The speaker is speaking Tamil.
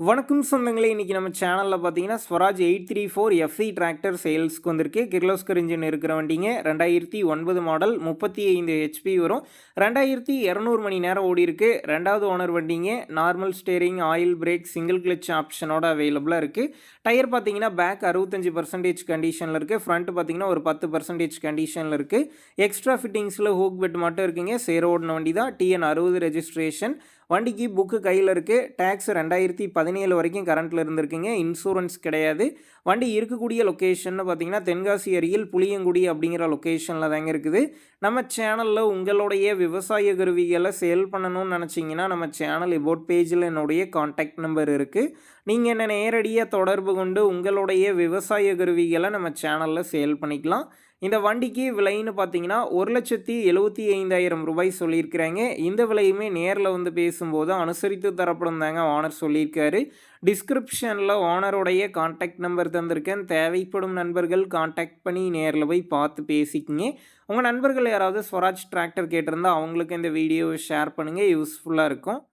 வணக்கம் சொந்தங்களே இன்றைக்கி நம்ம சேனலில் பார்த்தீங்கன்னா Swaraj eight three four FE tractor சேல்ஸ்க்கு வந்திருக்கு. கிர்லோஸ்கர் இன்ஜின் இருக்கிற வண்டிங்க. ரெண்டாயிரத்தி ஒன்பது மாடல் முப்பத்தி ஐந்து ஹெச்பி வரும். ரெண்டாயிரத்தி இரநூறு மணி நேரம் ஓடி இருக்கு. ரெண்டாவது ஓனர் வண்டிங்க. Normal steering oil brake single clutch ஆப்ஷனோட அவைலபிளாக இருக்குது டயர் பார்த்தீங்கன்னா பேக் அறுபத்தஞ்சு பர்சன்டேஜ் கண்டிஷனில் இருக்குது ஃப்ரண்ட் பார்த்தீங்கன்னா ஒரு பத்து பர்சன்டேஜ் கண்டிஷனில் இருக்குது எக்ஸ்ட்ரா ஃபிட்டிங்ஸில் ஹூக் பெட் மட்டும் இருக்குங்க. சேர ஓடின வண்டி தான் டிஎன் அறுபது ரெஜிஸ்ட்ரேஷன் வண்டிக்கு புக்கு கையில் இருக்குது டேக்ஸ் ரெண்டாயிரத்தி பதினேழு வரைக்கும் கரண்ட்டில் இருந்திருக்குங்க. இன்சூரன்ஸ் கிடையாது. வண்டி இருக்கக்கூடிய லொக்கேஷன்னு பார்த்தீங்கன்னா தென்காசி அருகில் புளியங்குடி அப்படிங்கிற லொக்கேஷனில் தாங்க இருக்குது. நம்ம சேனலில் உங்களுடைய விவசாய கருவிகளை சேல் பண்ணணும்னு நினச்சிங்கன்னா நம்ம சேனல் இபோட் பேஜில் என்னுடைய காண்டாக்ட் நம்பர் இருக்குது நீங்கள் என்ன நேரடியாக தொடர்பு கொண்டு உங்களுடைய விவசாய கருவிகளை நம்ம சேனலில் சேல் பண்ணிக்கலாம். இந்த வண்டிக்கு விலைன்னு பார்த்தீங்கன்னா ஒரு லட்சத்தி எழுபத்தி ஐந்தாயிரம் ரூபாய் சொல்லியிருக்கிறாங்க. இந்த விலையுமே நேரில் வந்து பேசும்போது அனுசரித்து தரப்படும் தாங்க ஓனர் சொல்லியிருக்காரு. டிஸ்கிரிப்ஷனில் ஓனருடைய காண்டாக்ட் நம்பர் தந்திருக்கேன். தேவைப்படும் நண்பர்கள் காண்டாக்ட் பண்ணி நேரில் போய் பார்த்து பேசிக்கிங்க. உங்கள் நண்பர்கள் யாராவது ஸ்வராஜ் டிராக்டர் கேட்டிருந்தால் அவங்களுக்கு இந்த வீடியோவை ஷேர் பண்ணுங்கள் யூஸ்ஃபுல்லாக இருக்கும்.